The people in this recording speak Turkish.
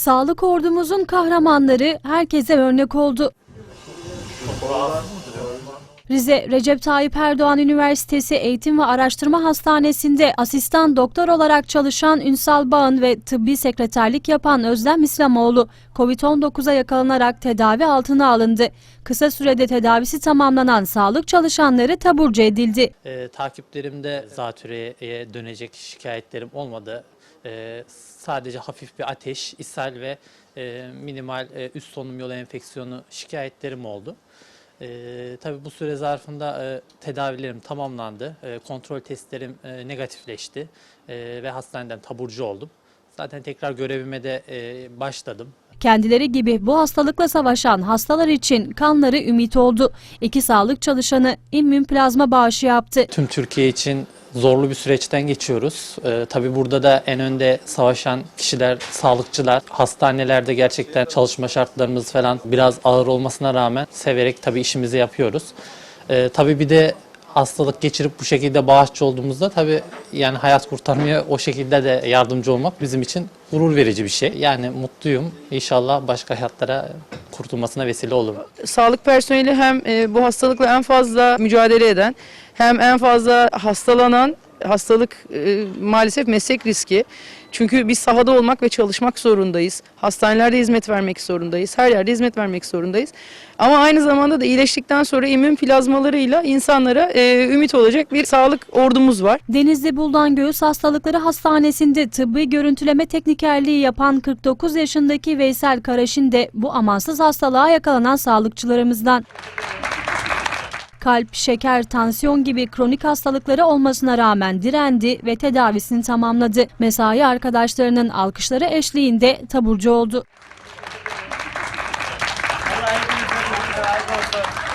Sağlık ordumuzun kahramanları herkese örnek oldu. Rize Recep Tayyip Erdoğan Üniversitesi Eğitim ve Araştırma Hastanesi'nde asistan doktor olarak çalışan Ünsal Bağın ve tıbbi sekreterlik yapan Özlem İslamoğlu COVID-19'a yakalanarak tedavi altına alındı. Kısa sürede tedavisi tamamlanan sağlık çalışanları taburcu edildi. E, takiplerimde zatürreye dönecek şikayetlerim olmadı. E, sadece hafif bir ateş, ishal ve e, minimal e, üst solunum yolu enfeksiyonu şikayetlerim oldu. E, tabii bu süre zarfında e, tedavilerim tamamlandı. E, kontrol testlerim e, negatifleşti e, ve hastaneden taburcu oldum. Zaten tekrar görevime de e, başladım. Kendileri gibi bu hastalıkla savaşan hastalar için kanları ümit oldu. İki sağlık çalışanı immün plazma bağışı yaptı. Tüm Türkiye için zorlu bir süreçten geçiyoruz. Ee, tabii burada da en önde savaşan kişiler, sağlıkçılar, hastanelerde gerçekten çalışma şartlarımız falan biraz ağır olmasına rağmen severek tabii işimizi yapıyoruz. Ee, tabii bir de hastalık geçirip bu şekilde bağışçı olduğumuzda tabii yani hayat kurtarmaya o şekilde de yardımcı olmak bizim için gurur verici bir şey. Yani mutluyum. İnşallah başka hayatlara kurtulmasına vesile olur. sağlık personeli hem e, bu hastalıkla en fazla mücadele eden hem en fazla hastalanan hastalık e, maalesef meslek riski. Çünkü biz sahada olmak ve çalışmak zorundayız. Hastanelerde hizmet vermek zorundayız. Her yerde hizmet vermek zorundayız. Ama aynı zamanda da iyileştikten sonra immün plazmalarıyla insanlara e, ümit olacak bir sağlık ordumuz var. Denizli Buldan Göğüs Hastalıkları Hastanesi'nde tıbbi görüntüleme teknikerliği yapan 49 yaşındaki Veysel Karaşin de bu amansız hastalığa yakalanan sağlıkçılarımızdan. Kalp, şeker, tansiyon gibi kronik hastalıkları olmasına rağmen direndi ve tedavisini tamamladı. Mesai arkadaşlarının alkışları eşliğinde taburcu oldu. Allah hepinize razı olsun.